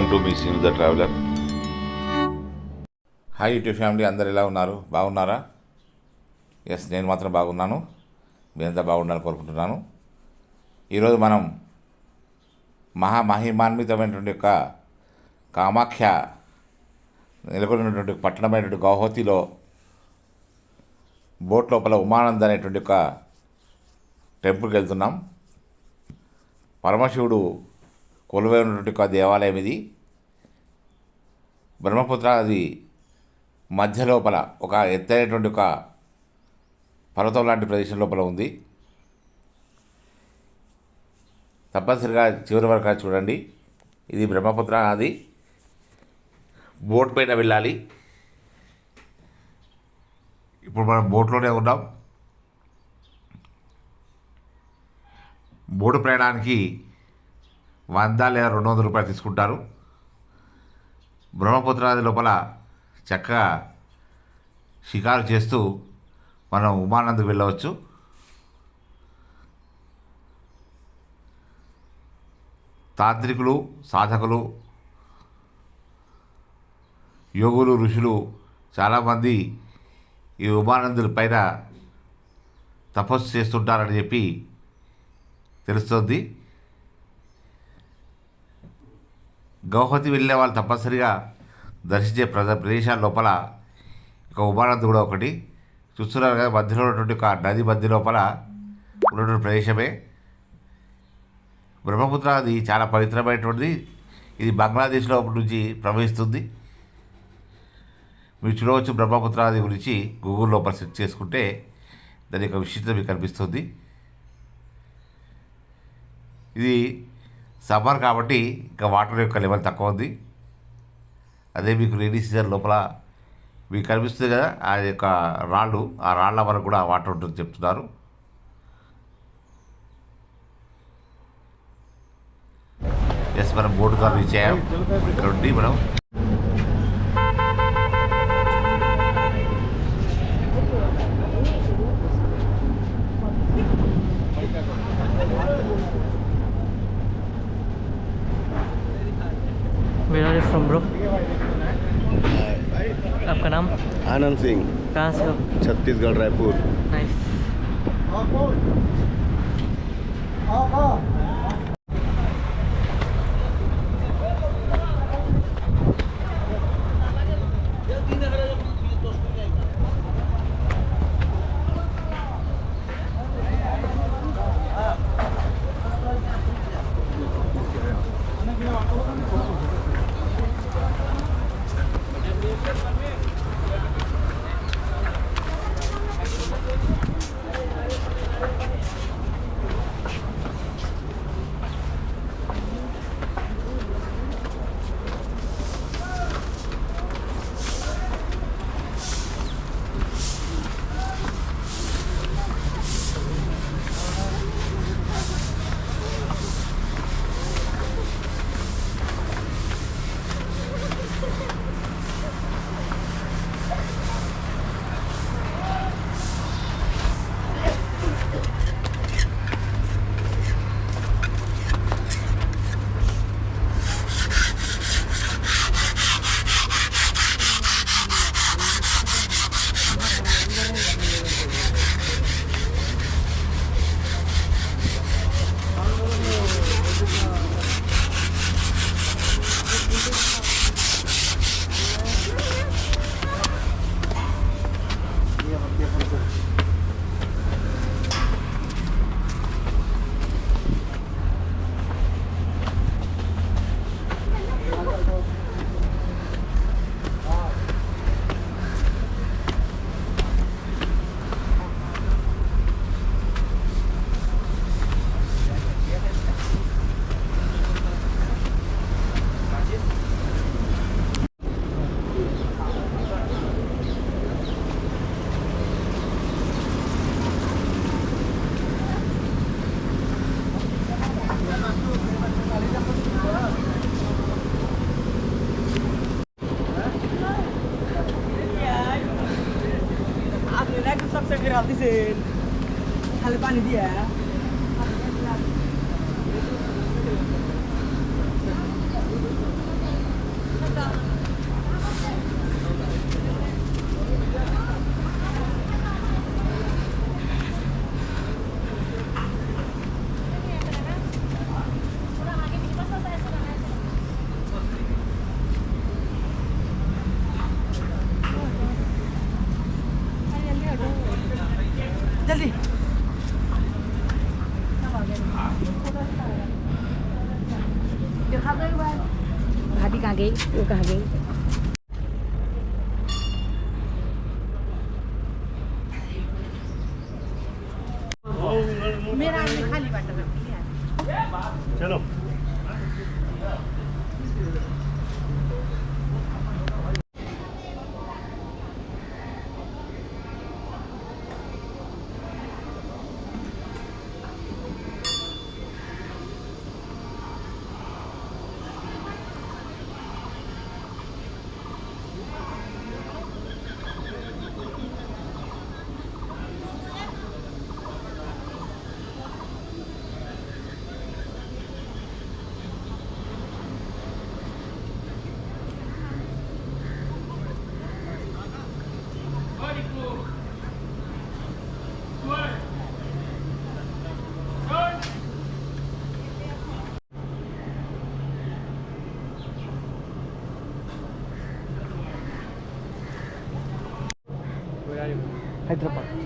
Welcome to మీ scene the traveller. Hi YouTube family అందరు ఎలా ఉన్నారు? బాగున్నారా? ఎస్ నేను మాత్రం బాగున్నాను. మీరంతా బాగుండాలని కోరుకుంటున్నాను. ఈరోజు మనం మహా మహిమాన్వితమైనటువంటి యొక్క కామాఖ్య నెలకొన్నటువంటి పట్టణమైనటువంటి గౌహతిలో బోట్ లోపల ఉమానంద్ అనేటువంటి ఒక టెంపుల్కి వెళ్తున్నాం. పరమశివుడు కొలువై ఉన్నటువంటి ఒక దేవాలయం ఇది. బ్రహ్మపుత్ర అది మధ్య లోపల ఒక ఎత్తైనటువంటి ఒక పర్వతం లాంటి ప్రదేశం లోపల ఉంది. తప్పనిసరిగా చివరి వరకు చూడండి. ఇది బ్రహ్మపుత్ర అది. బోట్ పైన వెళ్ళాలి. ఇప్పుడు మనం బోట్లోనే ఉన్నాం. బోటు ప్రయాణానికి వంద లేదా రెండు వందల రూపాయలు తీసుకుంటారు. బ్రహ్మపుత్ర నది లోపల చక్కగా షికారు చేస్తూ మనం ఉమానందకు వెళ్ళవచ్చు. తాంత్రికులు సాధకులు యోగులు ఋషులు చాలామంది ఈ ఉమానందుల పైన తపస్సు చేస్తుంటారని చెప్పి తెలుస్తుంది. గౌహతి వెళ్ళే వాళ్ళు తప్పనిసరిగా దర్శించే ప్రద ప్రదేశాల లోపల ఒక ఉమానంద్ కూడా ఒకటి. చూస్తున్నారు కదా మధ్యలో ఉన్నటువంటి ఒక నది మధ్య లోపల ఉన్నటువంటి ప్రదేశమే. బ్రహ్మపుత్ర అది చాలా పవిత్రమైనటువంటిది. ఇది బంగ్లాదేశ్లో నుంచి ప్రవహిస్తుంది. మీరు చూడవచ్చు బ్రహ్మపుత్ర నది గురించి గూగుల్ లోపల సెర్చ్ చేసుకుంటే దాని యొక్క విశిష్టత మీకు కనిపిస్తుంది. ఇది సమ్మర్ కాబట్టి ఇంకా వాటర్ యొక్క లెవెల్ తక్కువ ఉంది. అదే మీకు రెయినీ సీజన్ లోపల మీకు కనిపిస్తుంది కదా ఆ యొక్క రాళ్ళు ఆ రాళ్ళ వరకు కూడా వాటర్ ఉంటుంది చెప్తున్నారు. ఎస్ మనం బోటు ద్వారా రీచ్ అయ్యాం. ఇక్కడ ఉండి మనం आनंद सिंह कहाँ से हो छत्तीसगढ़ रायपुर জাল দিছেন খালি পানি দিয়া भाभी कहाँ गई वो कहाँ गई मेरा खाली Hyderabad.